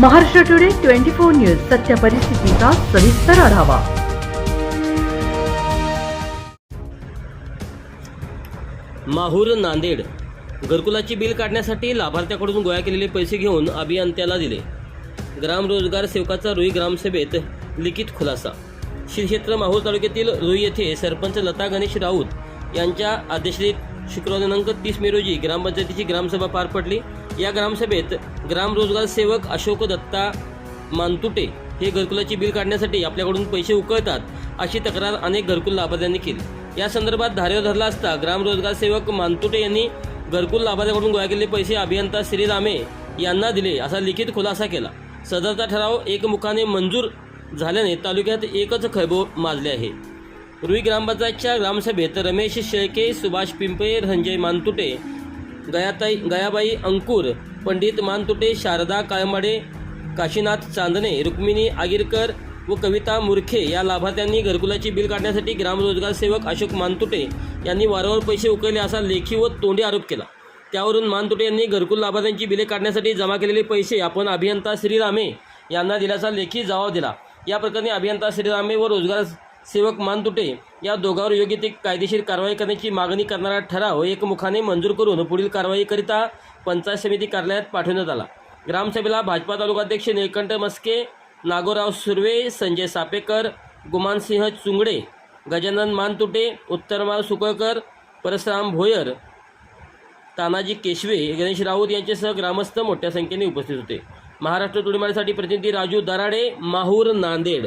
Maharashtra today twenty four news सत्य परिस्थितीचा सविस्तर आढावा. माहूर नांदेड. घरकुलाची बिल काढण्यासाठी लाभार्थ्याकडून गोळा केलेले पैसे घेऊन अभियंत्याला दिले. ग्राम रोजगार सेवकाचा रुई ग्रामसभेत लिखित खुलासा. श्रीक्षेत्र माहूर तालुक्यातील रुई येथे सरपंच लता गणेश राऊत यांच्या अध्यक्षतेत शुक्रवार दिनांक तीस मे रोजी ग्रामपंचायतीची ग्रामसभा पार पडली. या ग्रामसभेत ग्रामरोजगार सेवक अशोक दत्ता मानतुटे हे घरकुलाची बिल काढण्यासाठी आपल्याकडून पैसे उकळतात अशी तक्रार अनेक घरकुल लाभार्थ्यांनी केली. या संदर्भात धारेवर धरला असता ग्रामरोजगार सेवक मानतुटे यांनी घरकुल लाभार्थ्याकडून गोळा केलेले पैसे अभियंता श्रीरामे यांना दिले असा लिखित खुलासा केला. सदरचा ठराव एकमुखाने मंजूर झाल्याने तालुक्यात एकच खैबो माजले आहे. रुई ग्रामपंचायतच्या ग्रामसभेत रमेश शेळके सुभाष पिंपळे रंजय मानतुटे गयाताई गयाबाई अंकुर पंडित मानतुटे शारदा काळमाडे काशीनाथ चांदणे रुक्मिणी आगिरकर व कविता मुरखे या लाभार्थ्यांनी घरकुलाची बिल काढण्यासाठी ग्रामरोजगार सेवक अशोक मानतुटे यांनी वारंवार पैसे उकळले असा लेखी व तोंडी आरोप केला. त्यावरून मानतुटे यांनी घरकुल लाभार्थ्यांची बिले काढण्यासाठी जमा केलेले पैसे आपण अभियंता श्रीरामे यांना दिल्याचा लेखी जबाब दिला. या प्रकरणी अभियंता श्रीरामे व रोजगार सेवक मानतुटे या दोघांवर योग्य ते कायदेशीर कारवाई करण्याची मागणी करणारा ठराव एकमुखाने मंजूर करून पुढील कारवाईकरिता पंचायत समिती कार्यालयात पाठवण्यात आला. ग्रामसभेला भाजपा तालुकाध्यक्ष निळकंठ मस्के नागोराव सुर्वे संजय सापेकर गुमानसिंह चुंगडे गजानन मानतुटे उत्तरमाल सुकळकर परशुराम भोयर तानाजी केशवे गणेश राऊत यांच्यासह ग्रामस्थ मोठ्या संख्येने उपस्थित होते. महाराष्ट्र तुडीमारीसाठी प्रतिनिधी राजू दराडे माहूर नांदेड.